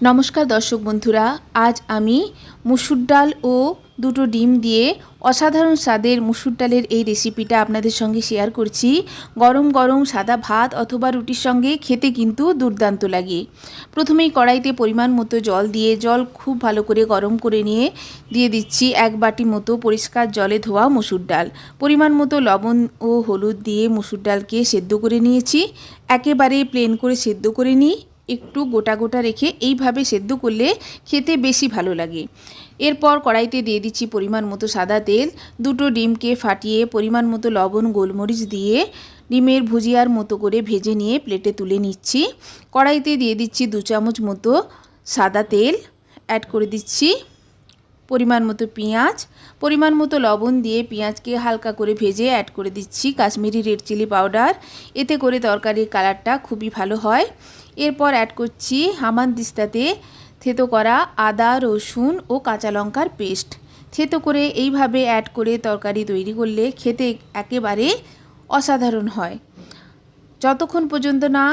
নমস্কার দর্শক বন্ধুরা, আজ আমি মুসুর ডাল ও দুটো ডিম দিয়ে অসাধারণ স্বাদের মুসুর ডালের এই রেসিপিটা আপনাদের সঙ্গে শেয়ার করছি। গরম গরম সাদা ভাত অথবা রুটির সঙ্গে খেতে কিন্তু দুর্দান্ত লাগে। প্রথমেই কড়াইতে পরিমাণ মতো জল দিয়ে জল খুব ভালো করে গরম করে নিয়ে দিয়ে দিচ্ছি এক বাটি মতো পরিষ্কার জলে ধোয়া মুসুর ডাল। পরিমাণ মতো লবণ ও হলুদ দিয়ে মুসুর ডালকে সেদ্ধ করে নিয়েছি। একেবারে প্লেন করে সেদ্ধ করে নিই। একটু গোটা গোটা রেখে এইভাবে সেদ্ধ করলে খেতে বেশি ভালো লাগে। এরপর কড়াইতে দিয়ে দিচ্ছি পরিমাণ মতো সাদা তেল, দুটো ডিমকে ফাটিয়ে পরিমাণ মতো লবণ, গোলমরিচ দিয়ে ডিমের ভুজিয়ার মতো করে ভেজে নিয়ে প্লেটে তুলে নিচ্ছি। কড়াইতে দিয়ে দিচ্ছি দু চামচ মতো সাদা তেল অ্যাড করে দিচ্ছি। পরিমাণ মতো পেঁয়াজ, পরিমাণ মতো লবণ দিয়ে পেঁয়াজকে হালকা করে ভেজে অ্যাড করে দিচ্ছি কাশ্মীরি রেড চিলি পাউডার এতে করে তরকারির কালারটা খুবই ভালো হয়। এরপর অ্যাড করছি হামান দিস্তাতে থেতো করা আদা, রসুন ও কাঁচা লঙ্কার পেস্ট থেতো করে এইভাবে অ্যাড করে তরকারি তৈরি করলে খেতে একেবারে অসাধারণ হয়। যতক্ষণ পর্যন্ত না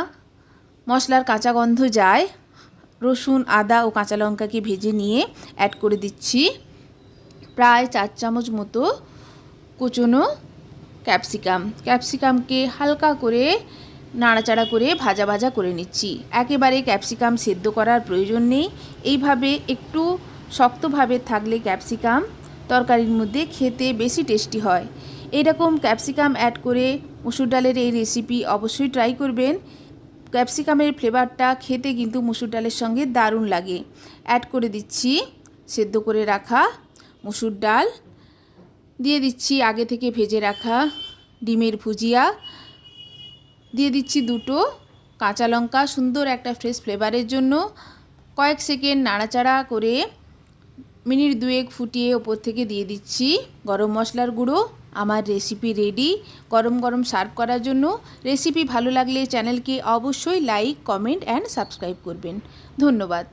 মশলার কাঁচা গন্ধ যায় রসুন, আদা ও কাঁচা লঙ্কাকে ভেজে নিয়ে অ্যাড করে দিচ্ছি। প্রায় চার চামচ মতো কুচনো ক্যাপসিকাম ক্যাপসিকামকে হালকা করে নাড়াচাড়া করে ভাজা ভাজা করে নিচ্ছি। একেবারে ক্যাপসিকাম সেদ্ধ করার প্রয়োজন নেই। এইভাবে একটু শক্তভাবে থাকলে ক্যাপসিকাম তরকারির মধ্যে খেতে বেশি টেস্টি হয়। এরকম ক্যাপসিকাম অ্যাড করে মুসুর ডালের এই রেসিপি অবশ্যই ট্রাই করবেন। ক্যাপসিকামের ফ্লেভারটা খেতে কিন্তু মুসুর ডালের সঙ্গে দারুণ লাগে। অ্যাড করে দিচ্ছি, সেদ্ধ করে রাখা মুসুর ডাল। দিয়ে দিচ্ছি আগে থেকে ভেজে রাখা ডিমের ভুজিয়া। দিয়ে দিচ্ছি দুটো কাঁচা লঙ্কা, সুন্দর একটা ফ্রেশ ফ্লেভারের জন্য। কয়েক সেকেন্ড নাড়াচাড়া করে মিনিট দুয়েক ফুটিয়ে ওপর থেকে দিয়ে দিচ্ছি গরম মশলার গুঁড়ো। আমার রেসিপি রেডি গরম গরম সার্ভ করার জন্য রেসিপি ভালো লাগলে চ্যানেলকে অবশ্যই লাইক কমেন্ট অ্যান্ড সাবস্ক্রাইব করবেন। ধন্যবাদ।